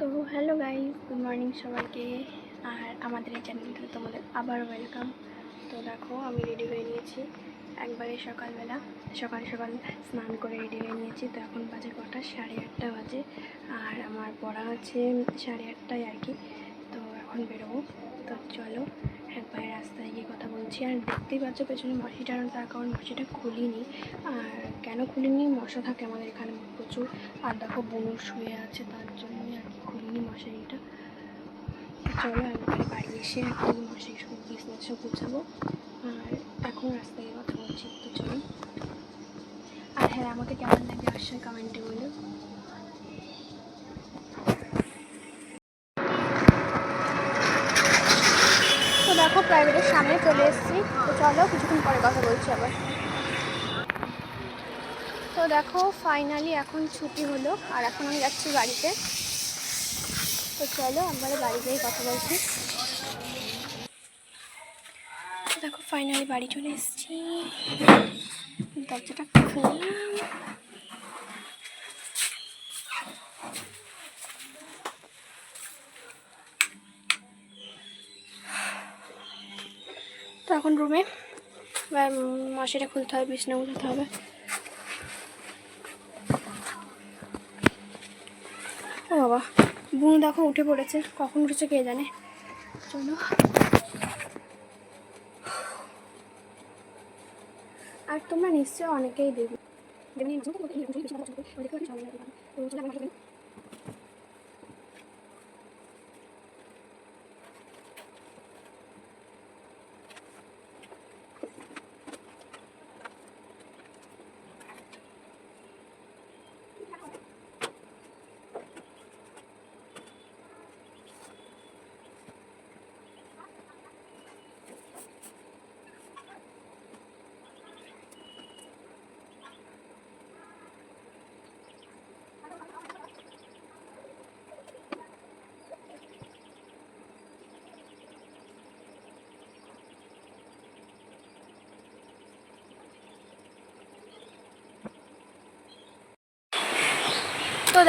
তো hello guys good morning সবাইকে। আর আমাদের এই চ্যানেলটাতে তোমাদের আবার ওয়েলকাম তো দেখো, আমি রেডি হয়ে নিয়েছি। একবারে সকালবেলা, সকাল সকাল স্নান করে রেডি হয়ে নিয়েছি। তো এখন বাজে কটা? সাড়ে আটটা বাজে। আর আমার পড়া আছে সাড়ে আটটায় আর কি। তো এখন বেরোবো। তো চলো, একবারে রাস্তায় গিয়ে কথা বলছি। আর দেখতেই পাচ্ছ, পেছনে মশি টানো তার কারণ মশিটা খুলিনি। আর কেন খুলিনি? মশা থাকে আমাদের এখানে প্রচুর। আর দেখো বনু শুয়ে আছে তার জন্যই আর কি। খুলিনি মশারিটা চলো একবারে বাড়ি এসে এখন মশারি সব সব গুছাবো। আর এখন রাস্তায় কথা বলছি, তো চলো। আর হ্যাঁ আমাকে কেমন লাগে অবশ্যই কমেন্টে বলো। তো দেখো প্রাইভেটের সামনে চলে এসেছি। তো চলো, কিছুক্ষণ পরে কথা বলছি আবার। তো দেখো ফাইনালি এখন ছুটি হলো, আর এখন আমি যাচ্ছি বাড়িতে। তো চলো একবারে বাড়ি গিয়ে কথা বলছি। দেখো ফাইনালি বাড়ি চলে এসেছি। দরজাটা খুললাম। তো এখন রুমে এবার মাসিটা খুলতে হবে, বিছনা খুলতে হবে। ও বাবা। বুনু দেখো উঠে পড়েছে। কখন উঠেছে কে জানে? চলো। আর তোমরা নিশ্চয়ই অনেকেই দেখবে।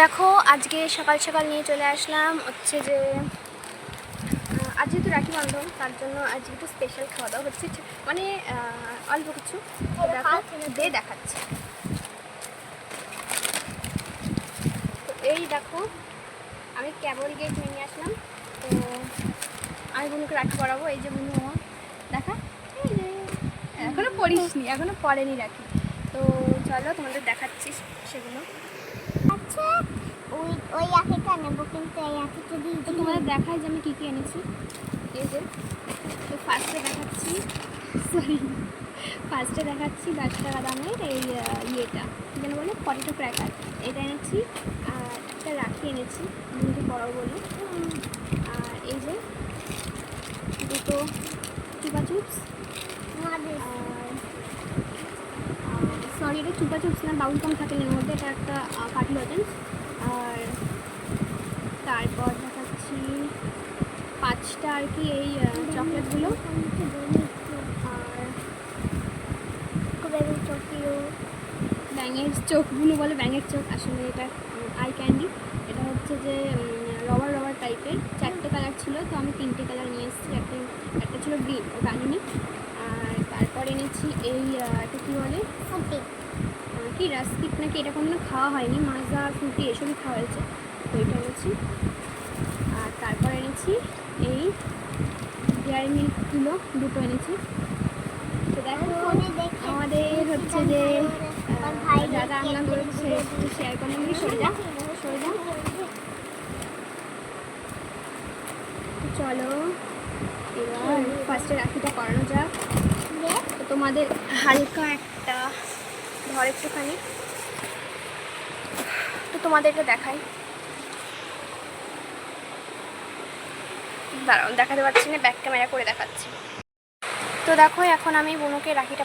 দেখো আজকে সকাল সকাল নিয়ে চলে আসলাম হচ্ছে যে আজ যেহেতু রাখি বন্ধন তার জন্য আজকে একটু স্পেশাল খাওয়া দাওয়া হচ্ছে মানে অল্প কিছু। দেখো দিয়ে দেখাচ্ছি। তো এই দেখো আমি ক্যাবল গেট নিয়ে আসলাম। তো আমি বুনুকে রাখি পড়াবো এই যে বুনু দেখা এই যে এখনও পড়িসনি এখনও পড়েনি রাখি। তো চলো তোমাদের দেখাচ্ছি সেগুলো। ওই ওই আখিটা নেব কিন্তু এই আখিটা দিয়ে তো তোমাদের দেখাই যে আমি কী কী এনেছি। এই যে তো ফার্স্টে দেখাচ্ছি সরি ফার্স্টে দেখাচ্ছি দশ টাকা দামের এই ইয়েটা। যেন বলে পটেটো ক্র্যাকার এটা এনেছি আর একটা রাখি এনেছি দুটো বড় বলে। আর এই যে দুটো চুপা চিপস। সরি এটা চুপা চিপস না বাউল কম থাকে এর মধ্যে এটা একটা কাঠি বাটন আর তারপর দেখাচ্ছি পাঁচটা আর কি এই চকলেটগুলো। ব্যাঙের চোখগুলো বলে ব্যাঙের চোখ আসলে এটা আই ক্যান্ডি এটা হচ্ছে যে রবার রবার টাইপের চারটে কালার ছিল তো আমি তিনটে কালার নিয়ে এসেছি। একটা একটা ছিল গ্রিন ওটা আনিনি। আর তারপর এনেছি এই এটা কী বলে? কি রাস্কিট নাকি এটা কোনো খাওয়া হয়নি? মাজা ফুটি এসবই খাওয়া হয়েছে। এটা এনেছি। আর তারপর এনেছি এই ডেয়ারি মিল্কগুলো দুটো এনেছি। তো দেখো, আমাদের হচ্ছে যে দাদা আমরা বলেছে একটু শেয়ার করলাম। সরে চলো, এবার ফার্স্টে রাখিটা করানো যাক। তোমাদের হালকা একটা ধর একটুখানি। তো তোমাদেরকে দেখাই। দাঁড়াও, দেখাতে পারছি না ব্যাক ক্যামেরা করে দেখাচ্ছি। তো দেখো, এখন আমি বোনকে রাখিটা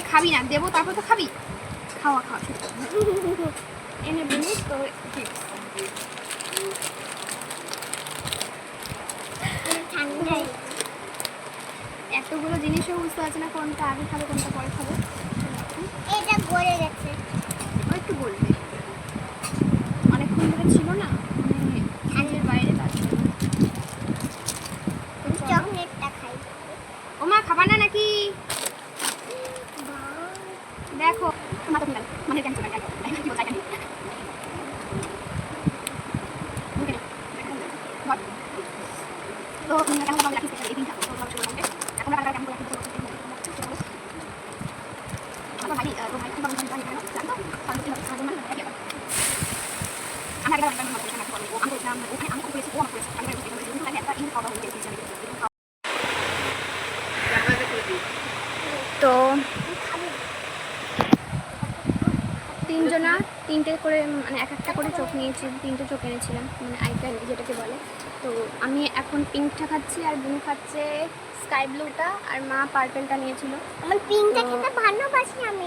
আগে খাবি না দেবো তারপর তো খাবি। খাওয়া খাওয়া। এনে তো এতগুলো জিনিসও বুঝতে পারছি না কোনটা আগে খাব কোনটা পরে খাব। এটা গলে গেছে। একটু বলবে অনেকক্ষণ ধরে ছিল না মানে ফ্রিজের বাইরে তার জন্য। তো চলো। চকলেটটা খাই ও মা খাবার না নাকি দেখো মা তো ফেলাল মানে ক্যান্সেল করে কি বলছে জানি তো কেমন কেমন লাগছে এই দিনটা তো ভালো ছিল এখন আর কেমন লাগছে আমার ভাই তো ভাই কি বলছেন জানি না জানো তাহলে কি হবে সাহায্য মানে কি হবে আমি আগে আমি বলছি না ও আমি বলছিলাম ওখানে আমি করেছি ও আমার করেছে আমি করেছি কিন্তু আমি একটা ইন খাওয়া হয়ে গেছে তো তিনজনা তিনটে করে মানে এক একটা করে চোখ নিয়েছি তিনটে চোখ এনেছিলাম মানে আইপ্যাড যেটাকে বলে। তো আমি এখন পিঙ্কটা খাচ্ছি আর বুনু খাচ্ছে স্কাই ব্লুটা আর মা পার্পেলটা নিয়েছিল। আমার পিঙ্কটা খেতে ভালোবাসি আমি।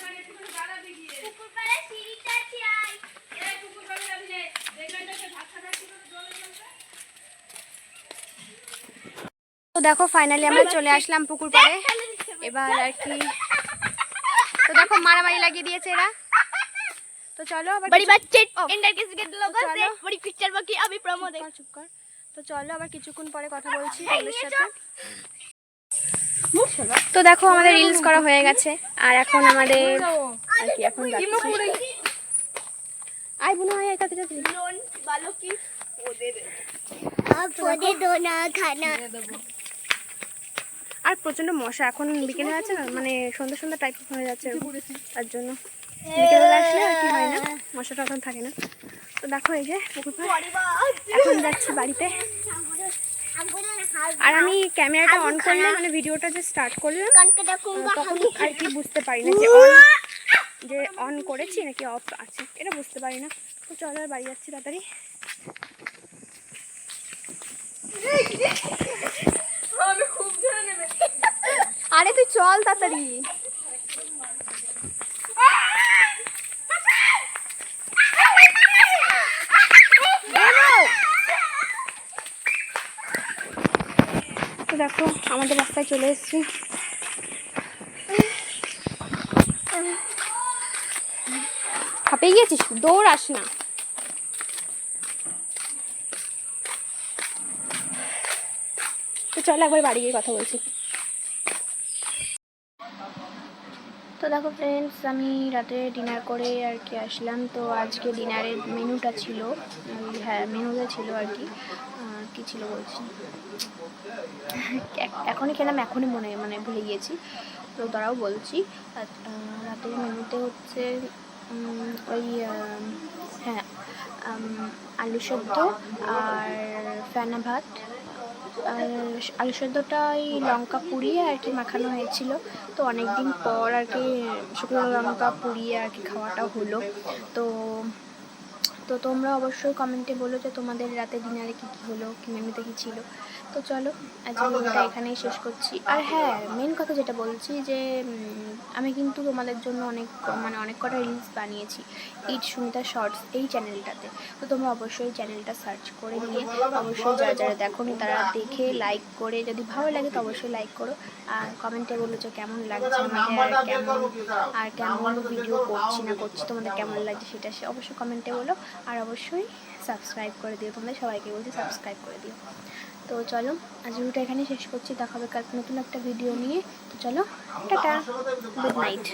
তো দেখো ফাইনালি আমরা চলে আসলাম পুকুর পরে এবার আর কি। তো দেখো মারামারি লাগিয়ে দিয়েছে এরা। তো চলো বাচ্চে এন্ডার লোক আছে বড়ি পিকচার বাকি আমি প্রমো দেখ চুপ কর। তো চলো আবার কিছুক্ষণ পরে কথা বলছি তোমাদের সাথে। তো দেখো আমাদের রিলস করা হয়ে গেছে। আর এখন আমাদের আর কি এখন আই বুনো দোনা খানা। আর প্রচণ্ড মশা। এখন বিকেল যাচ্ছে না? মানে সন্ধ্যা সন্ধ্যা টাইপ হয়ে যাচ্ছে। তার জন্য। মশাটা এখন থাকে না। তো দেখো এই যে এখন যাচ্ছি বাড়িতে। আর আমি ক্যামেরাটা অন করলে মানে ভিডিওটা যে স্টার্ট করলাম, তখন আর কি বুঝতে পারি না যে অন যে অন করেছি নাকি অফ আছে। এটা বুঝতে পারি না। তো চলো আর বাড়ি যাচ্ছি তাড়াতাড়ি আমি খুব জোরে নেমে আরে তুই চল তাড়াতাড়ি। দেখো, আমাদের রাস্তায় চলে এসেছি। হাঁপিয়ে গিয়েছিস? দৌড়াস না। তো চল একবার বাড়ি গিয়ে কথা বলছি। তো দেখো ফ্রেন্ডস আমি রাতে ডিনার করে আর কি আসলাম। তো আজকে ডিনারের মেনুটা ছিল হ্যাঁ মেনুতে ছিল আর কি কি ছিল বলছি? এখনই খেলাম, এখনই মনে মানে ভুলে গিয়েছি। তো তারাও বলছি। রাতের মেনুতে হচ্ছে ওই হ্যাঁ আলু সেদ্ধ আর ফেনা ভাত। আলু সেদ্ধটা ওই লঙ্কা পুড়িয়ে আর কি মাখানো হয়েছিল। তো অনেক দিন পর আর কি শুকনো লঙ্কা পুড়িয়ে আর কি খাওয়াটা হলো। তো তো তোমরা অবশ্যই কমেন্টে বলো যে তোমাদের রাতে ডিনারে কী কী হলো কী মেনুতে কী ছিল। তো চলো, আজকে এখানেই শেষ করছি। আর হ্যাঁ মেন কথা যেটা বলছি যে আমি কিন্তু তোমাদের জন্য অনেক মানে অনেক কটা রিলস বানিয়েছি ইট সুমিতা শর্টস এই চ্যানেলটাতে তো তোমরা অবশ্যই চ্যানেলটা সার্চ করে নিয়ে, অবশ্যই যারা যারা দেখোনি তারা দেখে লাইক করে, যদি ভালো লাগে তো অবশ্যই লাইক করো। আর কমেন্টে বলো যে কেমন লাগছে আমাকে আর কেমন আর কেমন ভিডিও করছি না করছি, তোমাদের কেমন লাগছে সেটা সে অবশ্যই কমেন্টে বলো। আর অবশ্যই সাবস্ক্রাইব করে দিও তোমাদের সবাইকে বলছি সাবস্ক্রাইব করে দিও। তো চলো, আজ ভিডিওটা এখানে শেষ করছি। দেখাবে কাল নতুন একটা ভিডিও নিয়ে। তো চলো, টাটা। Good night